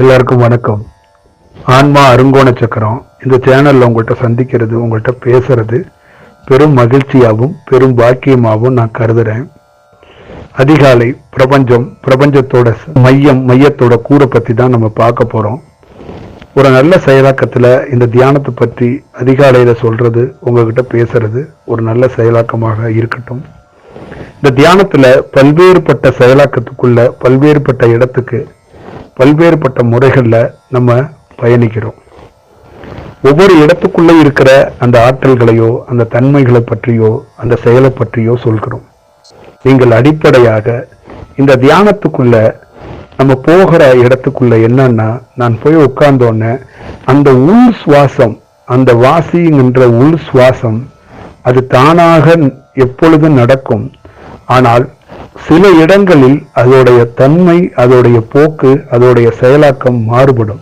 எல்லாருக்கும் வணக்கம். ஆன்மா அருங்கோண சக்கரம். இந்த சேனலில் உங்கள்கிட்ட சந்திக்கிறது உங்கள்கிட்ட பேசுறது பெரும் மகிழ்ச்சியாகவும் பெரும் பாக்கியமாகவும் நான் கருதுறேன். அதிகாலை பிரபஞ்சம் பிரபஞ்சத்தோட மையம் மையத்தோட கூரை பற்றி தான் நம்ம பார்க்க போகிறோம் ஒரு நல்ல செயலாக்கத்தில் இந்த தியானத்தை பற்றி அதிகாலையில் சொல்கிறது உங்ககிட்ட பேசுறது ஒரு நல்ல செயலாக்கமாக இருக்கட்டும். இந்த தியானத்தில் பல்வேறுபட்ட செயலாக்கத்துக்குள்ள பல்வேறுபட்ட இடத்துக்கு பல்வேறுபட்ட முறைகளில் நம்ம பயணிக்கிறோம். ஒவ்வொரு இடத்துக்குள்ளே இருக்கிற அந்த ஆற்றல்களையோ அந்த தன்மைகளை பற்றியோ அந்த செயலை பற்றியோ சொல்கிறோம். நீங்கள் அடிப்படையாக இந்த தியானத்துக்குள்ள நம்ம போகிற இடத்துக்குள்ள என்னன்னா நான் போய் உட்கார்ந்தோன்னே அந்த உள் சுவாசம் அந்த வாசிங்கிற உள் சுவாசம் அது தானாக எப்பொழுதும் நடக்கும். ஆனால் சில இடங்களில் அதோடைய தன்மை அதோடைய போக்கு அதோடைய செயலாக்கம் மாறுபடும்.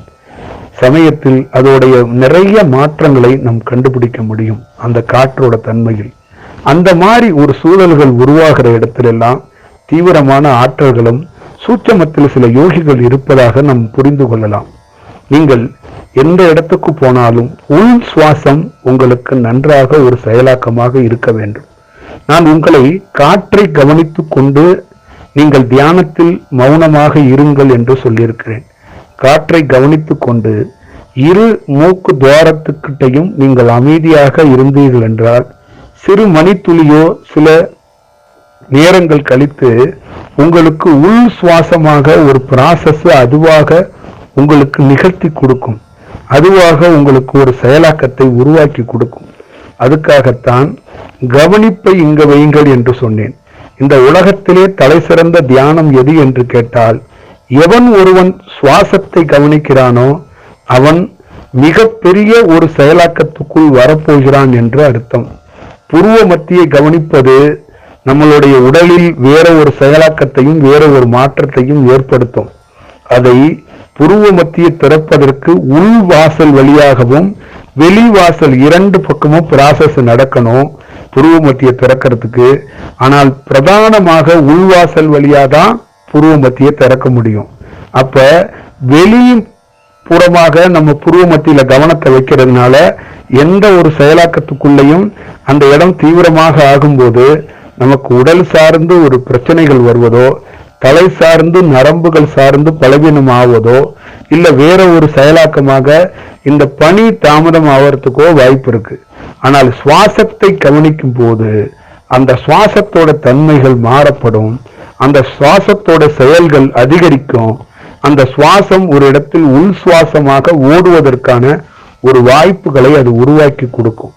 சமயத்தில் அதோடைய நிறைய மாற்றங்களை நாம் கண்டுபிடிக்க முடியும் அந்த காற்றோட தன்மையில். அந்த மாதிரி ஒரு சூழல்கள் உருவாகிற இடத்திலெல்லாம் தீவிரமான ஆற்றல்களும் சூட்சமத்தில் சில யோகிகள் இருப்பதாக நாம் புரிந்து கொள்ளலாம். நீங்கள் எந்த இடத்துக்கு போனாலும் உள் சுவாசம் உங்களுக்கு நன்றாக ஒரு செயலாக்கமாக இருக்க வேண்டும். நான் உங்களை காற்றை கவனித்துக் கொண்டு நீங்கள் தியானத்தில் மௌனமாக இருங்கள் என்று சொல்லியிருக்கிறேன். காற்றை கவனித்துக் கொண்டு இரு மூக்கு துவாரத்துக்கிட்டையும் நீங்கள் அமைதியாக இருந்தீர்கள் என்றால் சிறு மணித்துளியோ சில நேரங்கள் கழித்து உங்களுக்கு உள் சுவாசமாக ஒரு ப்ராசஸ் அதுவாக உங்களுக்கு நிகழ்த்தி கொடுக்கும். அதுவாக உங்களுக்கு ஒரு செயலாக்கத்தை உருவாக்கி கொடுக்கும். அதுக்காகத்தான் கவனிப்பை இங்க வையுங்கள் என்று சொன்னேன். இந்த உலகத்திலே தலை சிறந்த தியானம் எது என்று கேட்டால் எவன் ஒருவன் சுவாசத்தை கவனிக்கிறானோ அவன் மிகப்பெரிய ஒரு செயலாக்கத்துக்குள் வரப்போகிறான் என்று அர்த்தம். புருவ மத்தியை கவனிப்பது நம்மளுடைய உடலில் வேற ஒரு செயலாக்கத்தையும் வேற ஒரு மாற்றத்தையும் ஏற்படுத்தும். அதை புருவ மத்தியை திறப்பதற்கு உள் வாசல் வழியாகவும் வெளி வாசல் இரண்டு பக்கமும் ப்ராசஸ் நடக்கணும். புருவ மத்தியை திறக்கிறதுக்கு. ஆனால் பிரதானமாக உள்வாசல் வழியாக தான் புருவ மத்தியை திறக்க முடியும். அப்ப வெளி புறமாக நம்ம புருவ மத்தியில கவனத்தை வைக்கிறதுனால எந்த ஒரு செயலாக்கத்துக்குள்ளேயும் அந்த இடம் தீவிரமாக ஆகும்போது நமக்கு உடல் சார்ந்து ஒரு பிரச்சனைகள் வருவதோ தலை சார்ந்து நரம்புகள் சார்ந்து பலவீனம் ஆவதோ இல்லை வேற ஒரு செயலாக்கமாக இந்த பனி தாமதம் ஆகிறதுக்கோ வாய்ப்பு இருக்கு. ஆனால் சுவாசத்தை கவனிக்கும் போது அந்த சுவாசத்தோட தன்மைகள் மாறப்படும். அந்த சுவாசத்தோட செயல்கள் அதிகரிக்கும். அந்த சுவாசம் ஒரு இடத்தில் உள் சுவாசமாக ஓடுவதற்கான ஒரு வாய்ப்புகளை அது உருவாக்கி கொடுக்கும்.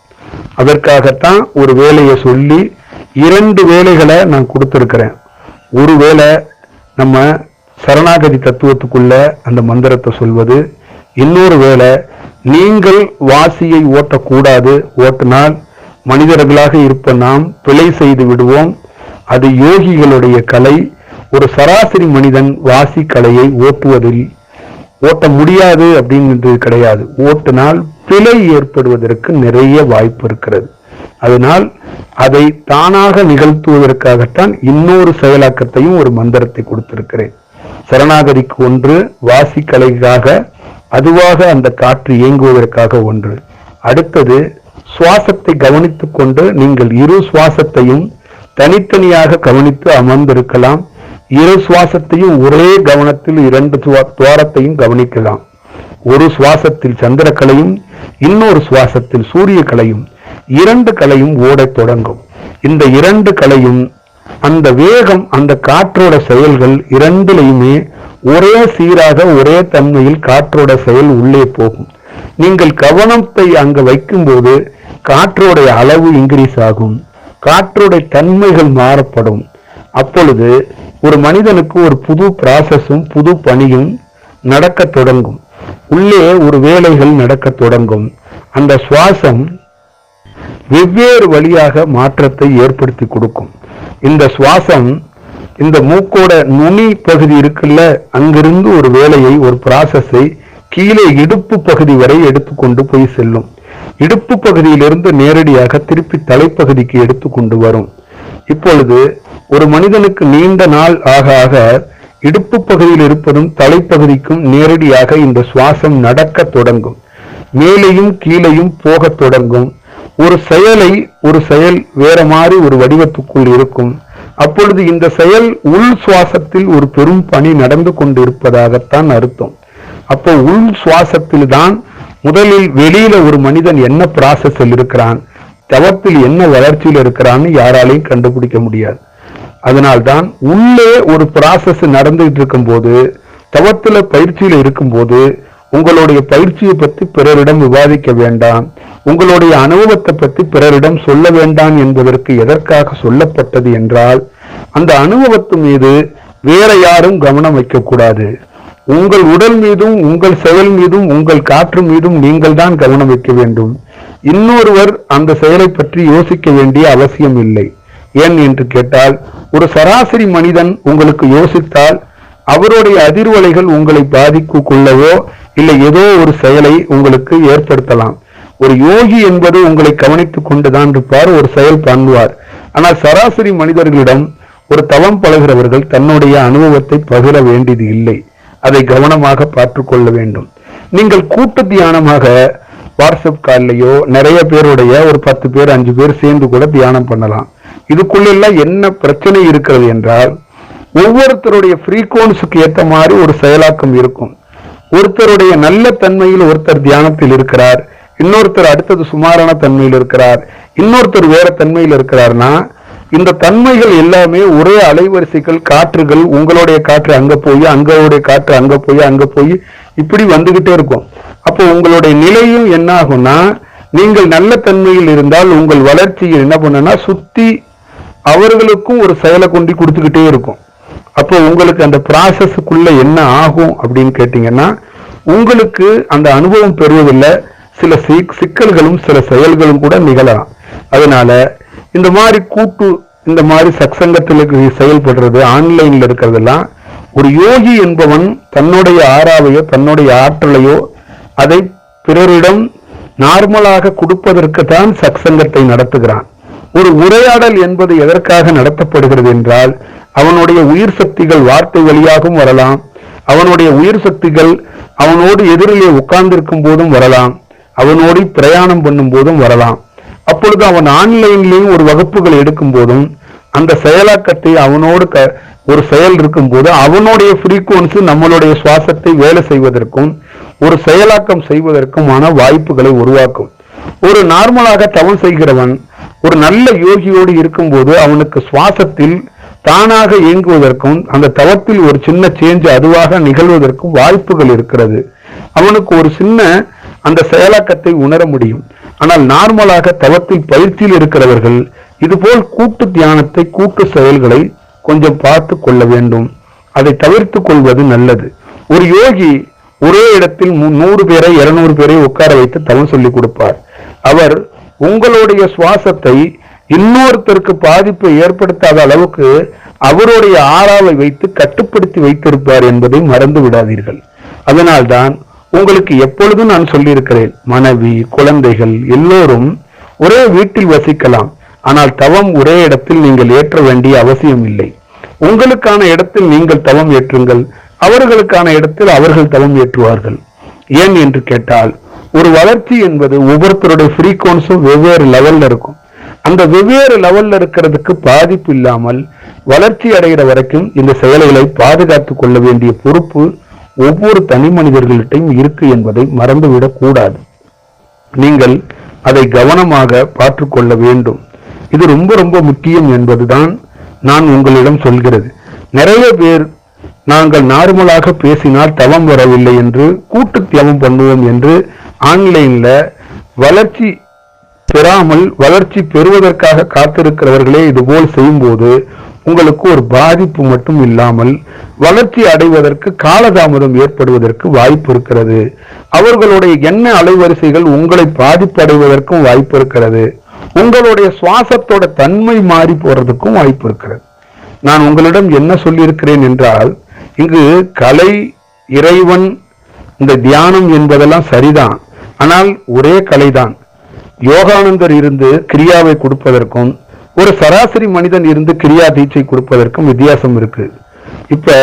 அதற்காகத்தான் ஒரு வேலையை சொல்லி இரண்டு வேலைகளை நான் கொடுத்துருக்கிறேன். ஒரு வேலை நம்ம சரணாகதி தத்துவத்துக்குள்ள அந்த மந்திரத்தை சொல்வது இன்னொரு வேலை நீங்கள் வாசியை ஓட்டக்கூடாது. ஓட்டினால் மனிதர்களாக இருப்ப நாம் பிழை செய்து விடுவோம். அது யோகிகளுடைய கலை. ஒரு சராசரி மனிதன் வாசி கலையை ஓட்டுவதில் ஓட்ட முடியாது அப்படின்றது கிடையாது. ஓட்டினால் பிழை ஏற்படுவதற்கு நிறைய வாய்ப்பு இருக்கிறது. அதனால் அதை தானாக நிகழ்த்துவதற்காகத்தான் இன்னொரு செயலாக்கத்தையும் ஒரு மந்திரத்தை கொடுத்திருக்கிறேன். சரணாகதிக்கு ஒன்று வாசி கலைக்காக அதுவாக அந்த காற்று இயங்குவதற்காக ஒன்று. அடுத்தது சுவாசத்தை கவனித்துக் கொண்டு நீங்கள் இரு சுவாசத்தையும் தனித்தனியாக கவனித்து அமர்ந்திருக்கலாம். இரு சுவாசத்தையும் ஒரே கவனத்தில் இரண்டு துவாரத்தையும் கவனிக்கலாம். ஒரு சுவாசத்தில் சந்திரக்கலையும் இன்னொரு சுவாசத்தில் சூரிய கலையும் இரண்டு கலையும் ஓடத் தொடங்கும். இந்த இரண்டு கலையும் அந்த வேகம் அந்த காற்றோட செயல்கள் இரண்டிலையுமே ஒரே சீராக ஒரே தன்மையில் காற்றோட செயல் உள்ளே போகும். நீங்கள் கவனத்தை அங்கு வைக்கும்போது காற்றோடைய அளவு இன்க்ரீஸ் ஆகும் காற்றோடைய தன்மைகள் மாறப்படும். அப்பொழுது ஒரு மனிதனுக்கு ஒரு புது ப்ராசஸும் புது பணியும் நடக்கத் தொடங்கும். உள்ளே ஒரு வேலைகள் நடக்கத் தொடங்கும். அந்த சுவாசம் வெவ்வேறு வழியாக மாற்றத்தை ஏற்படுத்தி கொடுக்கும். இந்த சுவாசம் இந்த மூக்கோட நுனி பகுதி இருக்குல்ல அங்கிருந்து ஒரு வேலையை ஒரு ப்ராசஸை கீழே இடுப்பு பகுதி வரை எடுத்துக்கொண்டு போய் செல்லும். இடுப்பு பகுதியிலிருந்து நேரடியாக திருப்பி தலைப்பகுதிக்கு எடுத்து கொண்டு வரும். இப்பொழுது ஒரு மனிதனுக்கு நீண்ட நாள் ஆக ஆக இடுப்பு பகுதியில் இருப்பதும் தலைப்பகுதிக்கும் நேரடியாக இந்த சுவாசம் நடக்க தொடங்கும். மேலேயும் கீழேயும் போகத் தொடங்கும். ஒரு செயலை ஒரு செயல் வேற மாதிரி ஒரு வடிவத்துக்குள் இருக்கும். அப்பொழுது இந்த செயல் உள் சுவாசத்தில் ஒரு பெரும் பணி நடந்து கொண்டிருப்பதாகத்தான் அர்த்தம். அப்போ உள் சுவாசத்தில் தான் முதலில் வெளியில ஒரு மனிதன் என்ன ப்ராசஸில் இருக்கிறான் தவத்தில் என்ன வளர்ச்சியில் இருக்கிறான்னு யாராலையும் கண்டுபிடிக்க முடியாது. அதனால்தான் உள்ளே ஒரு ப்ராசஸ் நடந்துகிட்டு இருக்கும்போது தவத்துல பயிற்சியில் இருக்கும்போது உங்களுடைய பயிற்சியை பற்றி பிறரிடம் விவாதிக்க வேண்டாம். உங்களுடைய அனுபவத்தை பற்றி பிறரிடம் சொல்ல வேண்டாம் என்பதற்கு எதற்காக சொல்லப்பட்டது என்றால் அந்த அனுபவத்து மீது வேற யாரும் கவனம் வைக்கக்கூடாது. உங்கள் உடல் மீதும் உங்கள் செயல் மீதும் உங்கள் காற்று மீதும் நீங்கள் தான் கவனம் வைக்க வேண்டும். இன்னொருவர் அந்த செயலை பற்றி யோசிக்க வேண்டிய அவசியம் இல்லை. ஏன் என்று கேட்டால் ஒரு சராசரி மனிதன் உங்களுக்கு யோசித்தால் அவருடைய அதிர்வலைகள் உங்களை பாதிக்கு கொள்ளவோ இல்லை ஏதோ ஒரு செயலை உங்களுக்கு ஏற்படுத்தலாம். ஒரு யோகி என்பது உங்களை கவனித்துக் கொண்டுதான் இருப்பார் ஒரு செயல் பண்ணுவார் ஆனால் சராசரி மனிதர்களிடம் ஒரு தவம் பழகிறவர்கள் தன்னுடைய அனுபவத்தை பகிர வேண்டியது இல்லை. அதை கவனமாக பார்த்து கொள்ள வேண்டும். நீங்கள் கூட்டு தியானமாக வாட்ஸ்அப் கால்லையோ நிறைய பேருடைய ஒரு பத்து பேர் அஞ்சு பேர் சேர்ந்து கூட தியானம் பண்ணலாம். இதுக்குள்ளெல்லாம் என்ன பிரச்சனை இருக்கிறது என்றால் ஒவ்வொருத்தருடைய ஃப்ரீக்வன்ஸுக்கு ஏத்த மாதிரி ஒரு செயலாக்கம் இருக்கும். ஒருத்தருடைய நல்ல தன்மையில் ஒருத்தர் தியானத்தில் இருக்கிறார். இன்னொருத்தர் அடுத்தது சுமாரான தன்மையில் இருக்கிறார். இன்னொருத்தர் வேற தன்மையில் இருக்கிறார்னா இந்த தன்மைகள் எல்லாமே ஒரே அலைவரிசைகள் காற்றுகள் உங்களுடைய காற்று அங்க போய் அங்களுடைய காற்று அங்க போய் அங்க போய் இப்படி வந்துகிட்டே இருக்கும். அப்போ உங்களுடைய நிலையும் என்ன ஆகும்னா நீங்கள் நல்ல தன்மையில் இருந்தால் உங்கள் வளர்ச்சியை என்ன பண்ணுன்னா சுத்தி அவர்களுக்கும் ஒரு செயலை கொண்டு கொடுத்துக்கிட்டே இருக்கும். அப்போ உங்களுக்கு அந்த ப்ராசஸுக்குள்ள என்ன ஆகும் அப்படின்னு கேட்டீங்கன்னா உங்களுக்கு அந்த அனுபவம் பெறுவதில்லை சில சிக்கல்களும் சில செயல்களும் கூட நிகழலாம். அதனால இந்த மாதிரி கூட்டு இந்த மாதிரி சத்சங்கத்தில் செயல்படுறது ஆன்லைன்ல இருக்கிறதெல்லாம் ஒரு யோகி என்பவன் தன்னுடைய ஆறாவையோ தன்னுடைய ஆற்றலையோ அதை பிறரிடம் நார்மலாக கொடுப்பதற்கு தான் சத்சங்கத்தை நடத்துகிறான். ஒரு உரையாடல் என்பது எதற்காக நடத்தப்படுகிறது என்றால் அவனுடைய உயிர் சக்திகள் வார்த்தை வழியாகவும் வரலாம். அவனுடைய உயிர் சக்திகள் அவனோடு எதிரிலே உட்கார்ந்திருக்கும் போதும் வரலாம். அவனோடு பிரயாணம் பண்ணும் போதும் வரலாம். அப்பொழுது அவன் ஆன்லைன்லேயும் ஒரு வகுப்புகள் எடுக்கும் போதும் அந்த செயலாக்கத்தை அவனோடு க ஒரு செயல் இருக்கும் போது அவனுடைய ஃப்ரீக்குவன்சி நம்மளுடைய சுவாசத்தை வேலை செய்வதற்கும் ஒரு செயலாக்கம் செய்வதற்குமான வாய்ப்புகளை உருவாக்கும். ஒரு நார்மலாக தவம் செய்கிறவன் ஒரு நல்ல யோகியோடு இருக்கும்போது அவனுக்கு சுவாசத்தில் தானாக இயங்குவதற்கும் அந்த தவத்தில் ஒரு சின்ன சேஞ்ச் அதுவாக நிகழ்வதற்கும் வாய்ப்புகள் இருக்கிறது. அவனுக்கு ஒரு சின்ன அந்த செயலாக்கத்தை உணர முடியும். ஆனால் நார்மலாக தவத்தில் பயிற்சியில் இருக்கிறவர்கள் இதுபோல் கூட்டு தியானத்தை கூட்டு செயல்களை கொஞ்சம் பார்த்து கொள்ள வேண்டும். அதை தவிர்த்து கொள்வது நல்லது. ஒரு யோகி ஒரே இடத்தில் மு- நூறு பேரை இருநூறு பேரை உட்கார வைத்து தவம் சொல்லி கொடுப்பார். அவர் உங்களுடைய சுவாசத்தை இன்னொருத்தருக்கு பாதிப்பை ஏற்படுத்தாத அளவுக்கு அவருடைய ஆறாவை வைத்து கட்டுப்படுத்தி வைத்திருப்பார் என்பதை மறந்து விடாதீர்கள். அதனால்தான் உங்களுக்கு எப்பொழுதும் நான் சொல்லியிருக்கிறேன் மனைவி குழந்தைகள் எல்லோரும் ஒரே வீட்டில் வசிக்கலாம். ஆனால் தவம் ஒரே இடத்தில் நீங்கள் ஏற்ற வேண்டிய அவசியம் இல்லை. உங்களுக்கான இடத்தில் நீங்கள் தவம் ஏற்றுங்கள் அவர்களுக்கான இடத்தில் அவர்கள் தவம் ஏற்றுவார்கள். ஏன் என்று கேட்டால் ஒரு வளர்ச்சி என்பது ஒவ்வொருத்தருடைய ஃப்ரீக்வன்ஸும் வெவ்வேறு லெவல்ல இருக்கும். அந்த வெவ்வேறு லெவல்ல இருக்கிறதுக்கு பாதிப்பு இல்லாமல் வளர்ச்சி அடைகிற வரைக்கும் இந்த செயல்களை பாதுகாத்துக் கொள்ள வேண்டிய பொறுப்பு ஒவ்வொரு தனி மனிதர்களிட்டையும் இருக்கு என்பதை மறந்துவிடக் கூடாது. நீங்கள் அதை கவனமாக பார்த்துக்கொள்ள வேண்டும். இது ரொம்ப ரொம்ப முக்கியம் என்பதுதான் நான் உங்களிடம் சொல்கிறது. நிறைய பேர் நாங்கள் நார்மலாக பேசினால் தவம் வரவில்லை என்று கூட்டு தவம் பண்ணுவோம் என்று ஆன்லைன்ல வளர்ச்சி பெறாமல் வளர்ச்சி பெறுவதற்காக காத்திருக்கிறவர்களே இதுபோல் செய்யும்போது உங்களுக்கு ஒரு பாதிப்பு மட்டும் இல்லாமல் வளர்ச்சி அடைவதற்கு காலதாமதம் ஏற்படுவதற்கு வாய்ப்பு இருக்கிறது. அவர்களுடைய எண்ண அலைவரிசைகள் உங்களை பாதிப்படைவதற்கும் வாய்ப்பு இருக்கிறது. உங்களுடைய சுவாசத்தோட தன்மை மாறி போறதுக்கும் வாய்ப்பு இருக்கிறது. நான் உங்களிடம் என்ன சொல்லியிருக்கிறேன் என்றால் இங்கு கலை இறைவன் இந்த தியானம் என்பதெல்லாம் சரிதான். ஆனால் ஒரே கலைதான். யோகானந்தர் இருந்து கிரியாவை கொடுப்பதற்கும் ஒரு சராசரி மனிதன் இருந்து கிரியா தீட்சை கொடுப்பதற்கும் வித்தியாசம் இருக்கு. இப்ப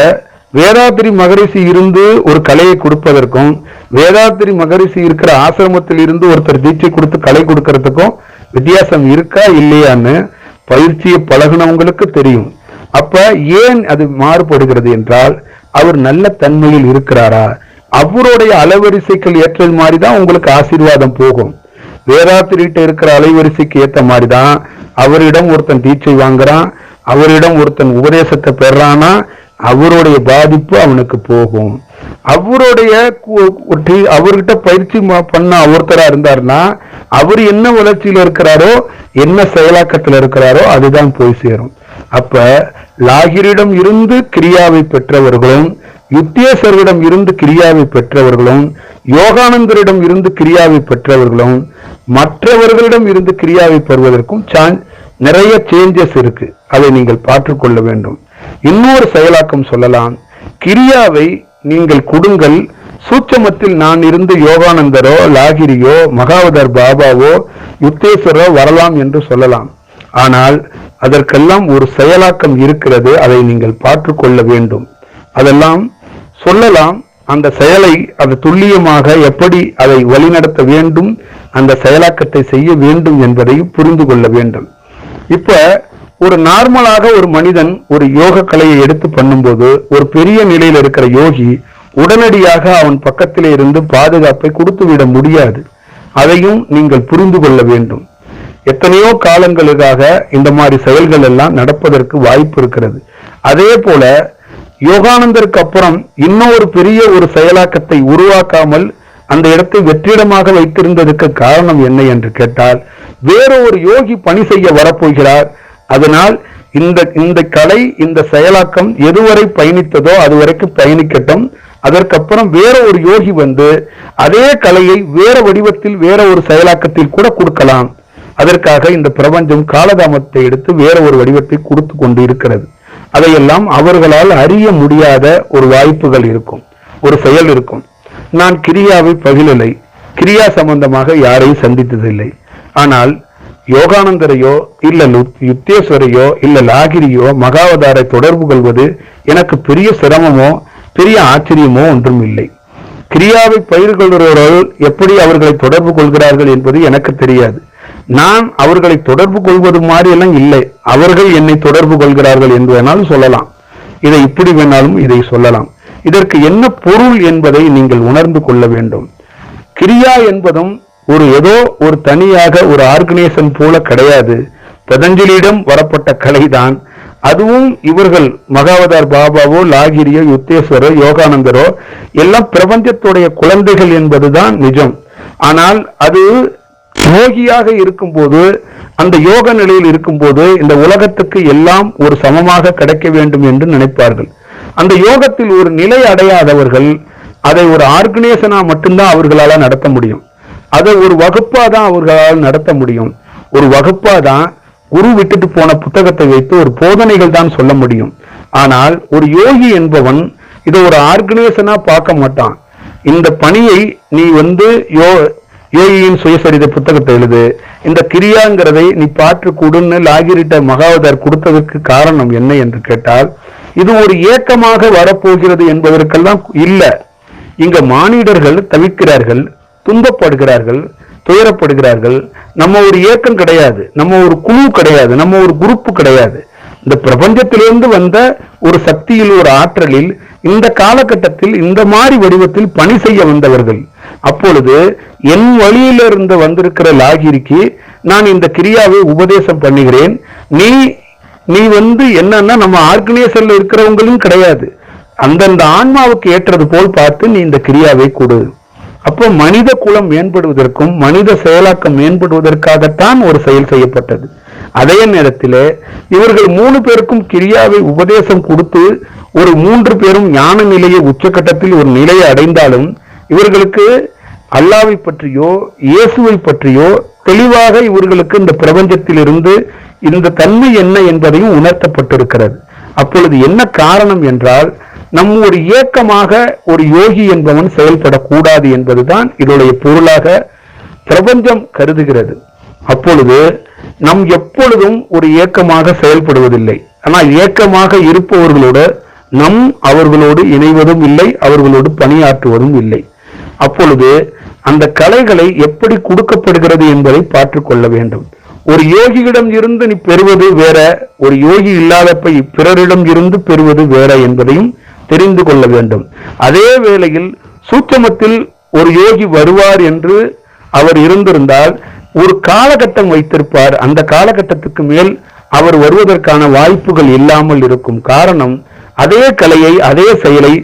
வேதாத்திரி மகரிஷி இருந்து ஒரு கலையை கொடுப்பதற்கும் வேதாத்திரி மகரிஷி இருக்கிற ஆசிரமத்தில் இருந்து ஒருத்தர் தீட்சை கொடுத்து கலை கொடுக்கறதுக்கும் வித்தியாசம் இருக்கா இல்லையான்னு பயிற்சியை பழகுனவங்களுக்கு தெரியும். அப்ப ஏன் அது மாறுபடுகிறது என்றால் அவர் நல்ல தன்மையில் இருக்கிறாரா? அவருடைய அலைவரிசைகள் ஏற்றது மாதிரி தான் உங்களுக்கு ஆசீர்வாதம் போகும். வேதாத்திரிகிட்ட இருக்கிற அலைவரிசைக்கு ஏற்ற மாதிரி தான் அவரிடம் ஒருத்தன் தீட்சை வாங்குறான் அவரிடம் ஒருத்தன் உபதேசத்தை பெறானா அவருடைய பாதிப்பு அவனுக்கு போகும். அவருடைய அவர்கிட்ட பயிற்சி பண்ண ஒருத்தரா இருந்தார்னா அவர் என்ன வளர்ச்சியில இருக்கிறாரோ என்ன செயலாக்கத்துல இருக்கிறாரோ அதுதான் போய் சேரும். அப்ப லாகிரிடம் இருந்து கிரியாவை பெற்றவர்களும் யுத்தேஸ்வரிடம் இருந்து கிரியாவை பெற்றவர்களும் யோகானந்தரிடம் இருந்து கிரியாவை பெற்றவர்களும் மற்றவர்களிடம் இருந்து கிரியாவை பெறுவதற்கும் நிறைய சேஞ்சஸ் இருக்கு. அதை நீங்கள் பார்த்துக்கொள்ள வேண்டும். இன்னொரு செயலாக்கம் சொல்லலாம். கிரியாவை நீங்கள் கொடுங்கள். சூட்சமத்தில் நான் இருந்து யோகானந்தரோ லாகிரியோ மகாவதர் பாபாவோ யுத்தேஸ்வரோ வரலாம் என்று சொல்லலாம். ஆனால் அதற்கெல்லாம் ஒரு செயலாக்கம் இருக்கிறது. அதை நீங்கள் பார்த்துக்கொள்ள வேண்டும். அதெல்லாம் சொல்லலாம். அந்த செயலை அது துல்லியமாக எப்படி அதை வழிநடத்த வேண்டும் அந்த செயலாக்கத்தை செய்ய வேண்டும் என்பதையும் புரிந்து கொள்ள வேண்டும். இப்ப ஒரு நார்மலாக ஒரு மனிதன் ஒரு யோக கலையை எடுத்து பண்ணும்போது ஒரு பெரிய நிலையில் இருக்கிற யோகி உடனடியாக அவன் பக்கத்திலே இருந்து பாதுகாப்பை கொடுத்து விட முடியாது. அதையும் நீங்கள் புரிந்து கொள்ள வேண்டும். எத்தனையோ காலங்களுக்காக இந்த மாதிரி செயல்கள் எல்லாம் நடப்பதற்கு வாய்ப்பு இருக்கிறது. அதே போல யோகானந்தருக்கு அப்புறம் இன்னொரு பெரிய ஒரு செயலாக்கத்தை உருவாக்காமல் அந்த இடத்தை வெற்றிடமாக வைத்திருந்ததுக்கு காரணம் என்ன என்று கேட்டால் வேற ஒரு யோகி பணி செய்ய வரப்போகிறார். அதனால் இந்த இந்த கலை இந்த செயலாக்கம் எதுவரை பயணித்ததோ அது வரைக்கும் பயணிக்கட்டும். அதற்கப்புறம் வேற ஒரு யோகி வந்து அதே கலையை வேற வடிவத்தில் வேற ஒரு செயலாக்கத்தில் கூட கொடுக்கலாம். அதற்காக இந்த பிரபஞ்சம் காலதாமத்தை எடுத்து வேற ஒரு வடிவத்தை கொடுத்து கொண்டு இருக்கிறது அதையெல்லாம் அவர்களால் அறிய முடியாத ஒரு வாய்ப்புகள் இருக்கும் ஒரு செயல் இருக்கும். நான் கிரியாவை பகிலலை கிரியா சம்பந்தமாக யாரையும் சந்தித்ததில்லை. ஆனால் யோகானந்தரையோ இல்ல லு- யுத்தேஸ்வரையோ இல்ல லாகிரியோ மகாவதாரை தொடர்பு கொள்வது எனக்கு பெரிய சிரமமோ பெரிய ஆச்சரியமோ ஒன்றும் இல்லை கிரியாவை பயிர் கொள்கிறவர்கள் எப்படி அவர்களை தொடர்பு கொள்கிறார்கள் என்பது எனக்கு தெரியாது. நான் அவர்களை தொடர்பு கொள்வது மாதிரி எல்லாம் இல்லை. அவர்கள் என்னை தொடர்பு கொள்கிறார்கள் என்று வேணாலும் சொல்லலாம். இதை இப்படி வேணாலும் இதை சொல்லலாம். இதற்கு என்ன பொருள் என்பதை நீங்கள் உணர்ந்து கொள்ள வேண்டும். கிரியா என்பதும் ஒரு ஏதோ ஒரு தனியாக ஒரு ஆர்கனைசேஷன் போல கிடையாது. பதஞ்சலியிடம் வரப்பட்ட கலைதான். அதுவும் இவர்கள் மகாவதார் பாபாவோ லாகிரியோ யுத்தேஸ்வரோ யோகானந்தரோ எல்லாம் பிரபஞ்சத்துடைய குழந்தைகள் என்பதுதான் நிஜம். ஆனால் அது யோகியாக இருக்கும்போது அந்த யோக நிலையில் இருக்கும்போது இந்த உலகத்துக்கு எல்லாம் ஒரு சமமாக கிடைக்க வேண்டும் என்று நினைப்பார்கள். அந்த யோகத்தில் ஒரு நிலை அடையாதவர்கள் அதை ஒரு ஆர்கனைசேஷனா மட்டும்தான் அவர்களால நடத்த முடியும். அதை ஒரு வகுப்பா தான் அவர்களால் நடத்த முடியும். ஒரு வகுப்பா தான் குரு விட்டுட்டு போன புத்தகத்தை வைத்து ஒரு போதனைகள் தான் சொல்ல முடியும். ஆனால் ஒரு யோகி என்பவன் இதை ஒரு ஆர்கனைசேஷனா பார்க்க மாட்டான். இந்த பணியை நீ வந்து யோ யோகியின் சுயசரித புத்தகத்தை எழுது. இந்த கிரியாங்கிறதை நீ பாற்று கொடுன்னு லாகிரிட்ட மகாவதர் கொடுத்ததற்கு காரணம் என்ன என்று கேட்டால் இது ஒரு ஏக்கமாக வரப்போகிறது என்பதற்கெல்லாம் இல்லை. இங்க மானிடர்கள் தவிக்கிறார்கள் துன்பப்படுகிறார்கள் துயரப்படுகிறார்கள். நம்ம ஒரு இயக்கம் கிடையாது நம்ம ஒரு குழு கிடையாது நம்ம ஒரு குரூப் கிடையாது. இந்த பிரபஞ்சத்திலிருந்து வந்த ஒரு சக்தியில் ஒரு ஆற்றலில் இந்த காலகட்டத்தில் இந்த மாதிரி வடிவத்தில் பணி செய்ய வந்தவர்கள். அப்பொழுது என் வழியிலிருந்து வந்திருக்கிற லாகிரிக்கு நான் இந்த கிரியாவை உபதேசம் பண்ணுகிறேன். நீ நீ வந்து என்னன்னா நம்ம ஆர்கனைசேஷன்ல இருக்கிறவங்களும் கிடையாது. அந்தந்த ஆன்மாவுக்கு ஏற்றது போல் பார்த்து நீ இந்த கிரியாவை கொடு. அப்போ மனித குலம் மேம்படுவதற்கும் மனித செயலாக்கம் மேம்படுவதற்காகத்தான் ஒரு செயல் செய்யப்பட்டது. அதே நேரத்தில் இவர்கள் மூணு பேருக்கும் கிரியாவை உபதேசம் கொடுத்து ஒரு மூன்று பேரும் ஞான நிலையை உச்சக்கட்டத்தில் ஒரு நிலையை அடைந்தாலும் இவர்களுக்கு அல்லாவை பற்றியோ இயேசுவை பற்றியோ தெளிவாக இவர்களுக்கு இந்த பிரபஞ்சத்திலிருந்து இந்த தன்மை என்ன என்பதையும் உணர்த்தப்பட்டிருக்கிறது. அப்பொழுது என்ன காரணம் என்றால் நம் ஒரு இயக்கமாக ஒரு யோகி என்பவன் செயல்படக்கூடாது என்பதுதான் இதனுடைய பொருளாக பிரபஞ்சம் கருதுகிறது. அப்பொழுது நம் எப்பொழுதும் ஒரு இயக்கமாக செயல்படுவதில்லை. ஆனால் இயக்கமாக இருப்பவர்களோடு நம் அவர்களோடு இணைவதும் இல்லை அவர்களோடு பணியாற்றுவதும் இல்லை. அப்பொழுது அந்த கலைகளை எப்படி கொடுக்கப்படுகிறது என்பதை பார்த்துக்கொள்ள வேண்டும். ஒரு யோகியிடம் இருந்து நீ பெறுவது வேற ஒரு யோகி இல்லாதப்பை பிறரிடம் இருந்து பெறுவது வேற என்பதையும் தெரிந்து கொள்ள வேண்டும். அதே வேளையில் சூட்சமத்தில் ஒரு யோகி வருவார் என்று அவர் இருந்திருந்தால் ஒரு காலகட்டம் வைத்திருப்பார். அந்த காலகட்டத்துக்கு மேல் அவர் வருவதற்கான வாய்ப்புகள் இல்லாமல் இருக்கும் காரணம் அதே கலையை அதே செயலை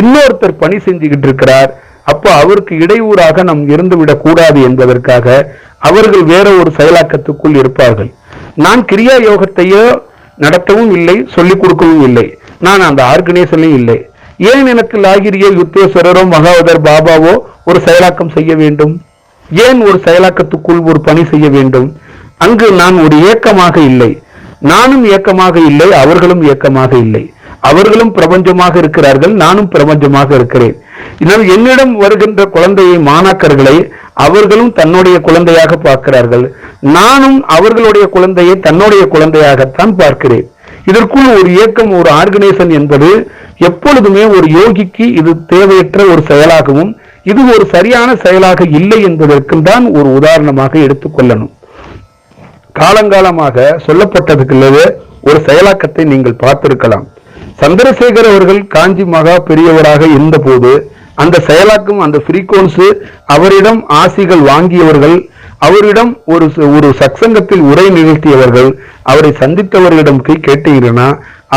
இன்னொருத்தர் பணி செஞ்சுக்கிட்டு இருக்கிறார். அப்போ அவருக்கு இடையூறாக நாம் இருந்துவிடக் கூடாது என்பதற்காக அவர்கள் வேற ஒரு செயலாக்கத்துக்குள் இருப்பார்கள். நான் கிரியா யோகத்தையோ நடத்தவும் இல்லை சொல்லிக் கொடுக்கவும் இல்லை. நான் அந்த ஆர்கனைசேஷன்லையும் இல்லை. ஏன் எனக்கு லாகிரிய யுத்தேஸ்வரரோ மகாவதர் பாபாவோ ஒரு செயலாக்கம் செய்ய வேண்டும்? ஏன் ஒரு செயலாக்கத்துக்குள் ஒரு பணி செய்ய வேண்டும்? அங்கு நான் ஒரு இயக்கமாக இல்லை. நானும் இயக்கமாக இல்லை அவர்களும் இயக்கமாக இல்லை. அவர்களும் பிரபஞ்சமாக இருக்கிறார்கள் நானும் பிரபஞ்சமாக இருக்கிறேன். இதனால் என்னிடம் வருகின்ற குழந்தையை மாணாக்கர்களை அவர்களும் தன்னுடைய குழந்தையாக பார்க்கிறார்கள். நானும் அவர்களுடைய குழந்தையை தன்னுடைய குழந்தையாகத்தான் பார்க்கிறேன். இதற்குள் ஒரு இயக்கம் ஒரு ஆர்கனைசேஷன் என்பது எப்பொழுதுமே ஒரு யோகிக்கு இது தேவையற்ற ஒரு செயலாகவும் இது ஒரு சரியான செயலாக இல்லை என்பதற்கும் தான் ஒரு உதாரணமாக எடுத்துக்கொள்ளணும் காலங்காலமாக சொல்லப்பட்டதுக்குள்ளவே ஒரு செயலாக்கத்தை நீங்கள் பார்த்திருக்கலாம். சந்திரசேகர் அவர்கள் காஞ்சி மகா பெரியவராக இருந்தபோது அந்த செயலாக்கம் அந்த ஃப்ரீக்வன்ஸ் அவரிடம் ஆசிகள் வாங்கியவர்கள் அவரிடம் ஒரு ஒரு சத்சங்கத்தில் உரை நிகழ்த்தியவர்கள் அவரை சந்தித்தவர்களிடம் போய் கேட்டீங்கன்னா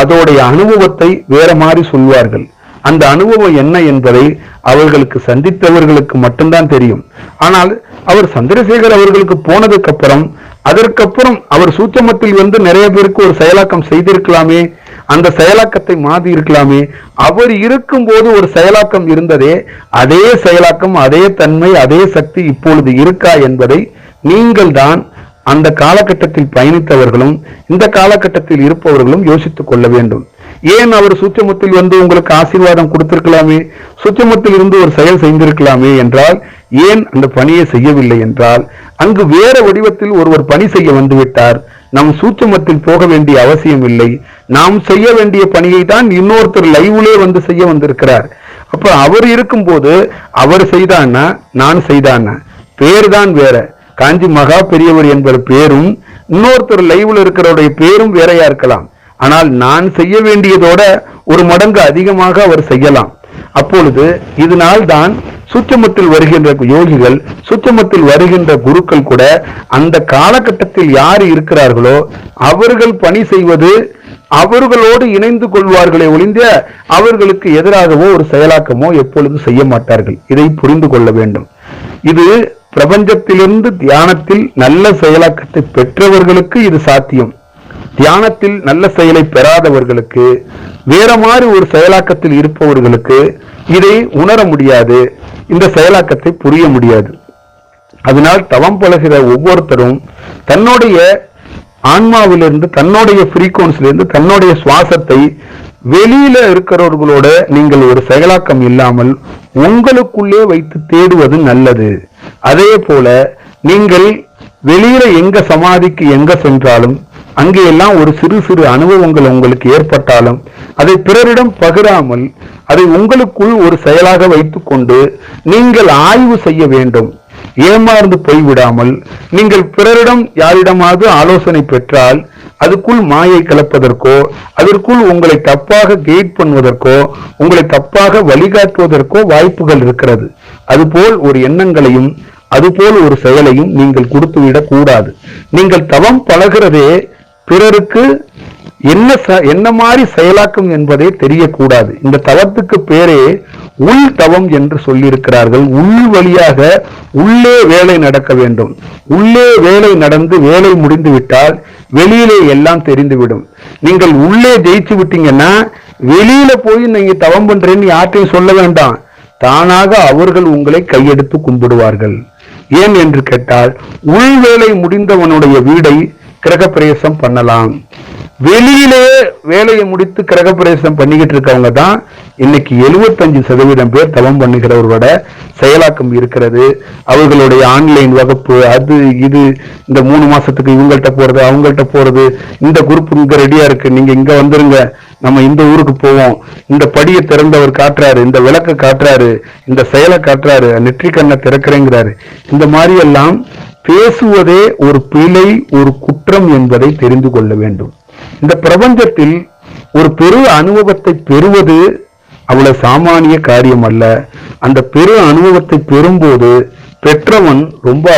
அதோடைய அனுபவத்தை வேற மாதிரி சொல்வார்கள். அந்த அனுபவம் என்ன என்பதை அவர்களுக்கு சந்தித்தவர்களுக்கு மட்டும்தான் தெரியும். ஆனால் அவர் சந்திரசேகர் அவர்களுக்கு போனதுக்கு அப்புறம் அதற்கப்புறம் அவர் சூச்சமத்தில் வந்து நிறைய பேருக்கு ஒரு செயலாக்கம் செய்திருக்கலாமே அந்த செயலாக்கத்தை மாதி இருக்கலாமே. அவர் இருக்கும்போது ஒரு செயலாக்கம் இருந்ததே அதே செயலாக்கம் அதே தன்மை அதே சக்தி இப்பொழுது இருக்கா என்பதை நீங்கள் தான் அந்த காலகட்டத்தில் பயணித்தவர்களும் இந்த காலகட்டத்தில் இருப்பவர்களும் யோசித்துக் கொள்ள வேண்டும். ஏன் அவர் சூட்சமத்தில் வந்து உங்களுக்கு ஆசீர்வாதம் கொடுத்திருக்கலாமே? சூட்சமத்தில் இருந்து ஒரு செயல் செய்திருக்கலாமே என்றால் ஏன் அந்த பணியை செய்யவில்லை என்றால் அங்கு வேற வடிவத்தில் ஒருவர் பணி செய்ய வந்துவிட்டார் நம் சூட்சமத்தில் போக வேண்டிய அவசியம் இல்லை. நாம் செய்ய வேண்டிய பணியை தான் இன்னொருத்தர் லைவ்லே வந்து செய்ய வந்திருக்கிறார். அப்ப அவர் இருக்கும்போது அவர் செய்தான்னா நான் செய்தான்னா? பேர் தான் வேற. காஞ்சி மகா பெரியவர் என்பது பேரும் இன்னொருத்தர் லைவ்ல இருக்கிறவருடைய பேரும் வேறையா இருக்கலாம். ஆனால் நான் செய்ய வேண்டியதோட ஒரு மடங்கு அதிகமாக அவர் செய்யலாம். அப்பொழுது இதனால் தான் சுச்சமத்தில் வருகின்ற யோகிகள் சுத்தமத்தில் வருகின்ற குருக்கள் கூட அந்த காலகட்டத்தில் யார் இருக்கிறார்களோ அவர்கள் பணி செய்வது அவர்களோடு இணைந்து கொள்வார்களே ஒளிந்த அவர்களுக்கு எதிராகவோ ஒரு செயலாக்கமோ எப்பொழுதும் செய்ய மாட்டார்கள். இதை புரிந்து கொள்ள வேண்டும். இது பிரபஞ்சத்திலிருந்து தியானத்தில் நல்ல செயலாக்கத்தை பெற்றவர்களுக்கு இது சாத்தியம். தியானத்தில் நல்ல செயலை பெறாதவர்களுக்கு வேற மாதிரி ஒரு செயலாக்கத்தில் இருப்பவர்களுக்கு இதை உணர முடியாது. இந்த செயலாக்கத்தை புரிய முடியாது. அதனால் தவம் பழகிற ஒவ்வொருத்தரும் தன்னுடைய ஆன்மாவிலிருந்து தன்னுடைய இருந்து தன்னுடைய சுவாசத்தை வெளியில இருக்கிறவர்களோட நீங்கள் ஒரு செயலாக்கம் இல்லாமல் உங்களுக்குள்ளே வைத்து தேடுவது நல்லது. அதே போல நீங்கள் வெளியில எங்க சமாதிக்கு எங்க சென்றாலும் அங்கேயெல்லாம் ஒரு சிறு சிறு அனுபவங்கள் உங்களுக்கு ஏற்பட்டாலும் அதை பிறரிடம் பகிராமல் அதை உங்களுக்குள் ஒரு செயலாக வைத்துக்கொண்டு நீங்கள் ஆய்வு செய்ய வேண்டும். ஏமாந்து போய்விடாமல் நீங்கள் பிறரிடம் யாரிடமாவது ஆலோசனை பெற்றால் அதுக்குள் மாயை கலப்பதற்கோ அதற்குள் உங்களை தப்பாக கைட் பண்ணுவதற்கோ உங்களை தப்பாக வழிகாட்டுவதற்கோ வாய்ப்புகள் இருக்கிறது. அதுபோல் ஒரு எண்ணங்களையும் அதுபோல் ஒரு செயலையும் நீங்கள் கொடுத்துவிடக் கூடாது நீங்கள் தவம் பழகிறதே பிறருக்கு என்ன ச- என்ன மாதிரி செயலாக்கும் என்பதே தெரியக்கூடாது. இந்த தவத்துக்கு பேரே உள் தவம் என்று சொல்லியிருக்கிறார்கள். உள் வழியாக உள்ளே வேலை நடக்க வேண்டும். உள்ளே வேலை நடந்து வேலை முடிந்து விட்டால் வெளியிலே எல்லாம் தெரிந்துவிடும். நீங்கள் உள்ளே ஜெயிச்சு விட்டீங்கன்னா வெளியில போய் நீங்க தவம் பண்றேன்னு யார்ட்டையும் சொல்ல வேண்டாம். தானாக அவர்கள் உங்களை கையெடுத்து கும்பிடுவார்கள். ஏன் என்று கேட்டால் உள் வேலை முடிந்தவனுடைய வீடை கிரகப்பிரவேசம் பண்ணலாம். வெளியிலே வேலையை முடித்து கிரகப்பிரவேசம் பண்ணிக்கிட்டு இருக்கவங்க தான் இன்னைக்கு 75% சதவீதம் பேர் தவம் பண்ணுகிறவர்களோட செயலாக்கம் இருக்கிறது. அவர்களுடைய ஆன்லைன் வகுப்பு அது இது இந்த மூணு மாசத்துக்கு இவங்கள்ட்ட போறது அவங்கள்ட்ட போறது இந்த குரூப் இங்க ரெடியா இருக்கு நீங்க இங்க வந்துருங்க நம்ம இந்த ஊருக்கு போவோம். இந்த படியை திறந்தவர் காட்டுறாரு இந்த விளக்க காட்டுறாரு இந்த செயலை காட்டுறாரு நெற்றிக்கண்ணை திறக்கிறேங்கிறாரு. இந்த மாதிரி எல்லாம் பேசுவதே ஒரு பிழை ஒரு குற்றம் என்பதை தெரிந்து கொள்ள வேண்டும். இந்த பிரபஞ்சத்தில் ஒரு பெரு அனுபவத்தை பெறுவது அவ்வளவு சாமானிய காரியம் அல்ல. அந்த பெரு அனுபவத்தை பெறும்போது பெற்றவன் ரொம்ப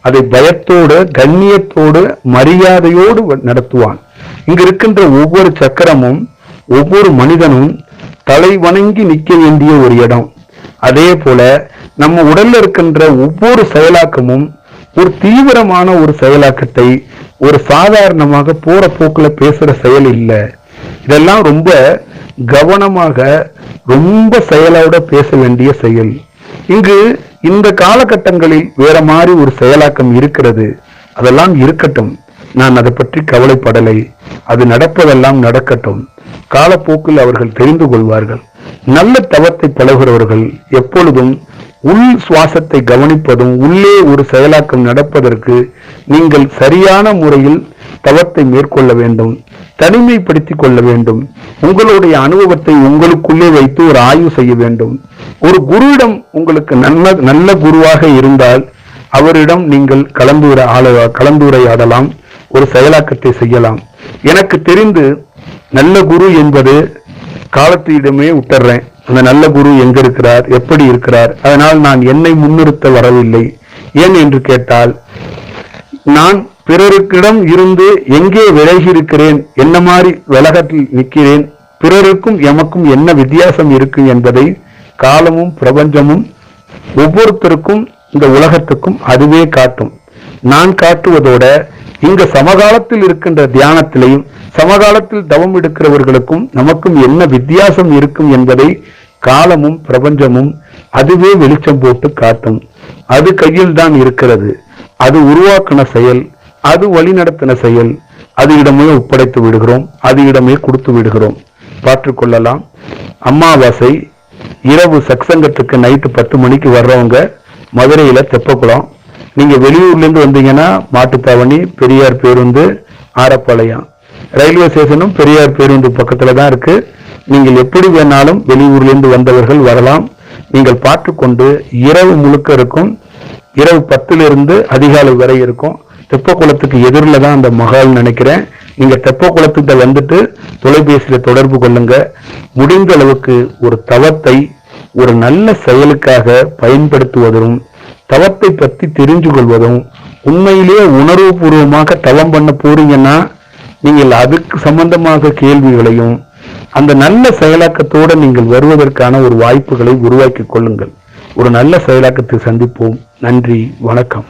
அதை பயத்தோடு கண்ணியத்தோடு மரியாதையோடு வ- நடத்துவான். இங்க இருக்கின்ற ஒவ்வொரு சக்கரமும் ஒவ்வொரு மனிதனும் தலை வணங்கி நிற்க வேண்டிய ஒரு இடம். அதே போல நம்ம உடல்ல இருக்கின்ற ஒவ்வொரு செயலாக்கமும் ஒரு தீவிரமான ஒரு செயலாக்கத்தை ஒரு சாதாரணமாக போற போக்குல பேசுற செயல் இல்ல. இதெல்லாம் ரொம்ப கவனமாக ரொம்ப செயலோட பேச வேண்டிய செயல். இங்கு இந்த காலகட்டங்களில் வேற மாதிரி ஒரு செயலாக்கம் இருக்கிறது. அதெல்லாம் இருக்கட்டும். நான் அதை பற்றி கவலைப்படலை. அது நடப்பதெல்லாம் நடக்கட்டும். காலப்போக்கில் அவர்கள் தெரிந்து கொள்வார்கள். நல்ல தவத்தை பழகிறவர்கள் எப்பொழுதும் உள் சுவாசத்தை கவனிப்பதும் உள்ளே ஒரு செயலாக்கம் நடப்பதற்கு நீங்கள் சரியான முறையில் தவத்தை மேற்கொள்ள வேண்டும் தனிமைப்படுத்திக் கொள்ள வேண்டும். உங்களுடைய அனுபவத்தை உங்களுக்குள்ளே வைத்து ஒரு ஆய்வு செய்ய வேண்டும். ஒரு குருவிடம் உங்களுக்கு நல்ல நல்ல குருவாக இருந்தால் அவரிடம் நீங்கள் கலந்துரை ஆள- கலந்துரையாடலாம் ஒரு செயலாக்கத்தை செய்யலாம். எனக்கு தெரிந்து நல்ல குரு என்பது காலத்திடமே விட்டுறேன். அந்த நல்ல குரு எங்க இருக்கிறார்? எப்படி இருக்கிறார்? அதனால் நான் என்னை முன்னிறுத்த வரவில்லை. ஏன் என்று கேட்டால் நான் பிறருக்கிடம் இருந்து எங்கே விலகி இருக்கிறேன் என்ன மாதிரி விலகத்தில் நிற்கிறேன்? பிறருக்கும் எமக்கும் என்ன வித்தியாசம் இருக்கு என்பதை காலமும் பிரபஞ்சமும் ஒவ்வொருத்தருக்கும் இந்த உலகத்துக்கும் அதுவே காட்டும். நான் காட்டுவதோட இங்கு சமகாலத்தில் இருக்கின்ற தியானத்திலையும் சமகாலத்தில் தவம் எடுக்கிறவர்களுக்கும் நமக்கும் என்ன வித்தியாசம் இருக்கும் என்பதை காலமும் பிரபஞ்சமும் அதுவே வெளிச்சம் போட்டு காட்டும். அது கையில் தான் இருக்கிறது. அது உருவாக்கின செயல் அது வழிநடத்தின செயல். அது இடமே ஒப்படைத்து விடுகிறோம் அது இடமே கொடுத்து விடுகிறோம். பார்த்துக்கொள்ளலாம் அமாவாசை இரவு சக்சங்கத்துக்கு நைட்டு பத்து மணிக்கு வர்றவங்க மதுரையில தெப்பக்குளம் நீங்க வெளியூர்லேருந்து வந்தீங்கன்னா மாட்டுத்தாவணி பெரியார் பேருந்து ஆரப்பாளையம். ரயில்வே ஸ்டேஷனும் பெரியார் பேருந்து பக்கத்துல தான் இருக்கு. நீங்கள் எப்படி வேணாலும் வெளியூர்லேருந்து வந்தவர்கள் வரலாம். நீங்கள் பார்த்துக்கொண்டு இரவு முழுக்க இருக்கும். இரவு பத்திலிருந்து அதிகாலை வரை இருக்கும். தெப்பக்குளத்துக்கு எதிரில் தான் அந்த மகால் நினைக்கிறேன். நீங்க தெப்பக்குளத்துக்கிட்ட வந்துட்டு தொலைபேசியில தொடர்பு கொள்ளுங்க. முடிந்த அளவுக்கு ஒரு தவத்தை ஒரு நல்ல செயலுக்காக பயன்படுத்துவதும் தவத்தை பற்றி தெரிஞ்சு கொள்வதும் உண்மையிலேயே உணர்வுபூர்வமாக தவம் பண்ண போறீங்கன்னா நீங்கள் அதுக்கு சம்பந்தமாக கேள்விகளையும் அந்த நல்ல செயலாக்கத்தோடு நீங்கள் வருவதற்கான ஒரு வாய்ப்புகளை உருவாக்கிக் கொள்ளுங்கள். ஒரு நல்ல செயலாக்கத்தை சந்திப்போம். நன்றி வணக்கம்.